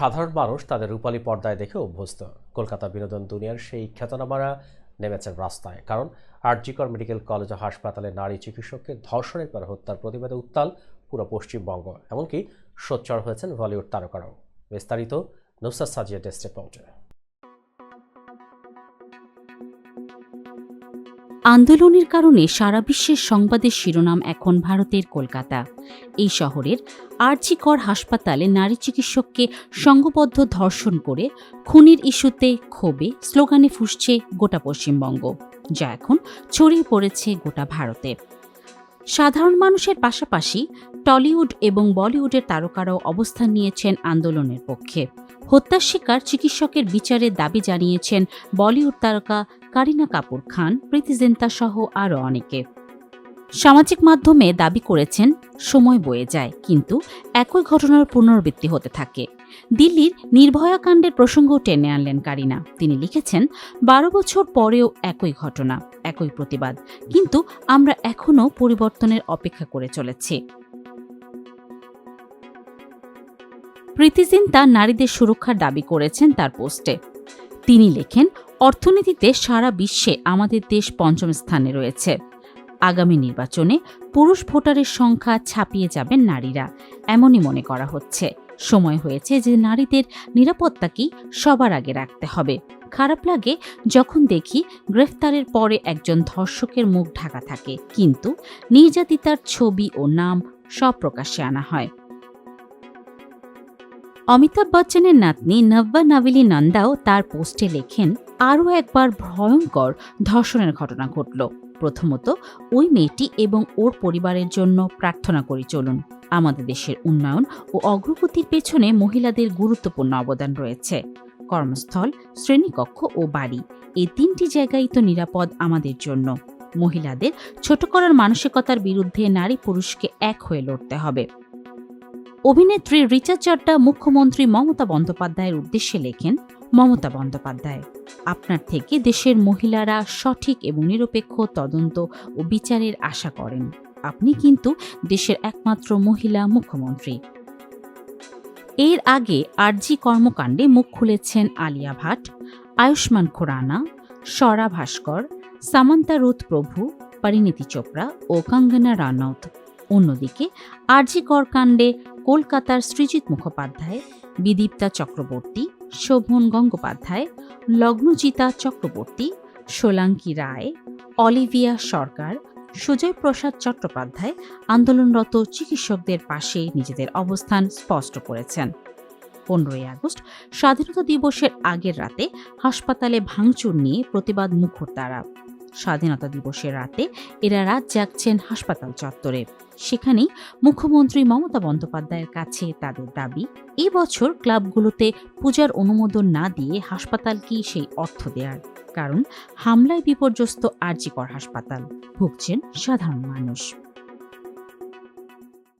সাধারণ মানুষ তাদের রূপালী পর্দায় দেখে অভ্যস্ত। কলকাতা বিনোদন দুনিয়ার সেই খ্যাতনামারা নেমেছেন রাস্তায়, কারণ আরজিকর মেডিকেল কলেজ ও হাসপাতালে নারী চিকিৎসককে ধর্ষণের পর হত্যার প্রতিবাদে উত্তাল পুরো পশ্চিমবঙ্গ, এমনকি সোচ্চার হয়েছেন বলিউড তারকারাও। বিস্তারিত নুসরাত সাজিয়া ডেস্ক রিপোর্টে। আন্দোলনের কারণে সারা বিশ্বের সংবাদের শিরোনাম এখন ভারতের কলকাতা। এই শহরের আরজিকর হাসপাতালে নারী চিকিৎসককে সংঘবদ্ধ ধর্ষণ করে খুনের ইস্যুতে ক্ষোভে স্লোগানে ফুসছে গোটা পশ্চিমবঙ্গ, যা এখন ছড়িয়ে পড়েছে গোটা ভারতে। সাধারণ মানুষের পাশাপাশি টলিউড এবং বলিউডের তারকারাও অবস্থান নিয়েছেন আন্দোলনের পক্ষে। হত্যার শিকার চিকিৎসকের বিচারের দাবি জানিয়েছেন বলিউড তারকা কারিনা কাপুর খান, প্রীতি জিন্তা সহ আরও অনেকে। সামাজিক মাধ্যমে দাবি করেছেন, সময় বয়ে যায়, কিন্তু একই ঘটনার পুনরাবৃত্তি হতে থাকে। দিল্লির নির্ভয়া কাণ্ডের প্রসঙ্গ টেনে আনলেন কারিনা। তিনি লিখেছেন, বারো বছর পরেও একই ঘটনা, একই প্রতিবাদ, কিন্তু আমরা এখনও পরিবর্তনের অপেক্ষা করে চলেছি। প্রীতি জিন্তা নারীদের সুরক্ষার দাবি করেছেন তার পোস্টে। তিনি লেখেন, অর্থনীতিতে সারা বিশ্বে আমাদের দেশ পঞ্চম স্থানে রয়েছে। আগামী নির্বাচনে পুরুষ ভোটারের সংখ্যা ছাপিয়ে যাবেন নারীরা। এমনই মনে করা হচ্ছে। সময় হয়েছে যে নারীদের নিরাপত্তাকেই সবার আগে রাখতে হবে। খারাপ লাগে যখন দেখি গ্রেফতারের পরে একজন ধর্ষকের মুখ ঢাকা থাকে। কিন্তু নির্যাতিতার ছবি ও নাম সব প্রকাশ্যে আনা হয়। অমিতাভ বচ্চনের নাতনি নব্বা নাবিলি নন্দাও তার পোস্টে লেখেন, আরও একবার ভয়ঙ্কর ধর্ষণের ঘটনা ঘটল। প্রথমত, ওই মেয়েটি এবং ওর পরিবারের জন্য প্রার্থনা করি চলুন। আমাদের দেশের উন্নয়ন ও অগ্রগতির পেছনে মহিলাদের গুরুত্বপূর্ণ অবদান রয়েছে। কর্মস্থল, শ্রেণীকক্ষ ও বাড়ি, এই তিনটি জায়গাই তো নিরাপদ আমাদের জন্য। মহিলাদের ছোট করার মানসিকতার বিরুদ্ধে নারী পুরুষকে এক হয়ে লড়তে হবে। অভিনেত্রী রিচা চাড্ডা মুখ্যমন্ত্রী মমতা বন্দ্যোপাধ্যায়ের উদ্দেশ্যে লেখেন, মমতা বন্দ্যোপাধ্যায়, আপনার থেকে দেশের মহিলারা সঠিক এবং নিরপেক্ষ তদন্ত ও বিচারের আশা করেন। আপনি কিন্তু দেশের একমাত্র মহিলা মুখ্যমন্ত্রী। এর আগে আরজি কর্মকাণ্ডে মুখ খুলেছেন আলিয়া ভাট, আয়ুষ্মান খুরানা স্বরা ভাস্কর, সামান্তা রুথ প্রভু, পরিণীতি চোপড়া ও কঙ্গনা রানৌত। অন্যদিকে, আরজি কর কাণ্ডে কলকাতার সৃজিত মুখোপাধ্যায়, বিদীপ্তা চক্রবর্তী, শোভন গঙ্গোপাধ্যায়, লগ্নজিতা চক্রবর্তী, সোলাঙ্কি রায়, অলিভিয়া সরকার, সুজয় প্রসাদ চট্টোপাধ্যায় আন্দোলনরত চিকিৎসকদের পাশে নিজেদের অবস্থান স্পষ্ট করেছেন। পনেরোই আগস্ট, স্বাধীনতা দিবসের আগের রাতে হাসপাতালে ভাঙচুর নিয়ে প্রতিবাদ মুখর তারা। স্বাধীনতা দিবসের রাতে এরা রাত জাগছেন হাসপাতাল চত্বরে। সেখানেই মুখ্যমন্ত্রী মমতা বন্দ্যোপাধ্যায়ের কাছে তাদের দাবি এবছর ক্লাবগুলোতে পূজার অনুমোদন না দিয়ে হাসপাতালকেই সেই অর্থ দেয়ার? কারণ হামলায় বিপর্যস্ত আরজিকর হাসপাতাল। ভুগছেন সাধারণ মানুষ।